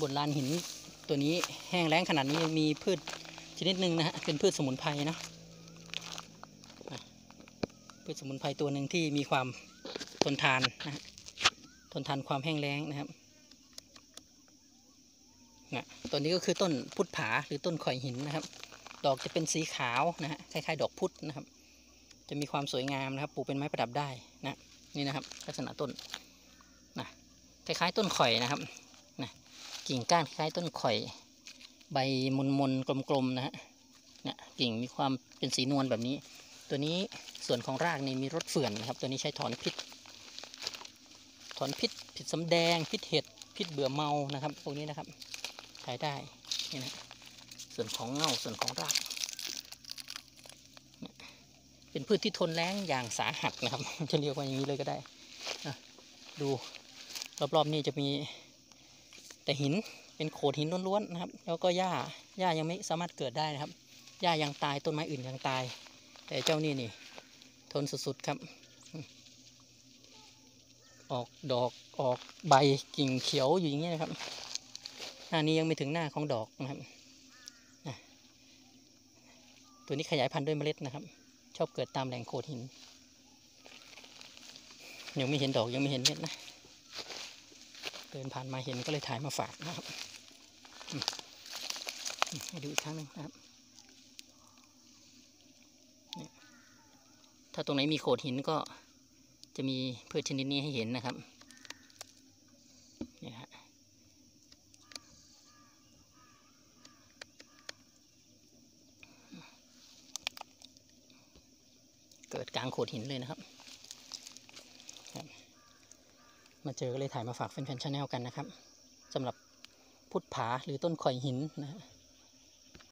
บนลานหินตัวนี้แห้งแล้งขนาดนี้ยังมีพืชชนิดหนึ่งนะฮะเป็นพืชสมุนไพรเนาะพืชสมุนไพรตัวหนึ่งที่มีความทนทานนะฮะทนทานความแห้งแล้งนะครับนะตัวนี้ก็คือต้นพุทธผาหรือต้นข่อยหินนะครับ ดอกจะเป็นสีขาวนะฮะคล้ายๆ ดอกพุธนะครับ จะมีความสวยงามนะครับปลูกเป็นไม้ประดับได้นะนี่นะครับ ลักษณะต้นนะคล้ายๆต้นข่อยนะครับนะ กิ่งก้านคล้ายต้นข่อย ใบมนมนๆกลมๆนะฮะเนี่ยกิ่งมีความเป็นสีนวลแบบนี้ ตัวนี้ส่วนของรากนี่มีรสเฟื่อนนะครับ ตัวนี้ใช้ถอนพิษ ถอนพิษพิษสำแดงพิษเห็ดพิษเบื่อเมานะครับพวกนี้นะครับใช้ได้นี่นะส่วนของเงาส่วนของราก เป็นพืชที่ทนแล้งอย่างสาหัสนะครับ จะเรียกว่าอย่างนี้เลยก็ได้อะดูรอบๆนี่จะมี แต่หินเป็นโขดหินล้วนๆนะครับ แล้วก็หญ้าหญ้ายังไม่สามารถเกิดได้นะครับหญ้ายังตายต้นไม้อื่นยังตาย แต่เจ้านี่นี่ ทนสุดๆครับ ออกดอกออกใบกิ่งเขียวอยู่อย่างนี้นะครับ หน้านี้ยังไม่ถึงหน้าของดอกนะครับตัวนี้ขยายพันธุ์ด้วยเมล็ดนะครับ ชอบเกิดตามแหล่งโขดหินยังไม่เห็นดอกยังไม่เห็นเม็ดนะ ดินผ่านมาเห็นก็เลยถ่ายมาฝากนะครับให้ดูอีกครั้งหนึ่งนะครับถ้าตรงไหนมีโขดหินก็จะมีพืชชนิดนี้ให้เห็นนะครับเนี่ยฮะเกิดกลางโขดหินเลยนะครับ มาเจอก็เลยถ่ายมาฝากแฟนๆชาแนลกันนะครับสำหรับพุทธผาหรือต้นข่อยหินนะฮะ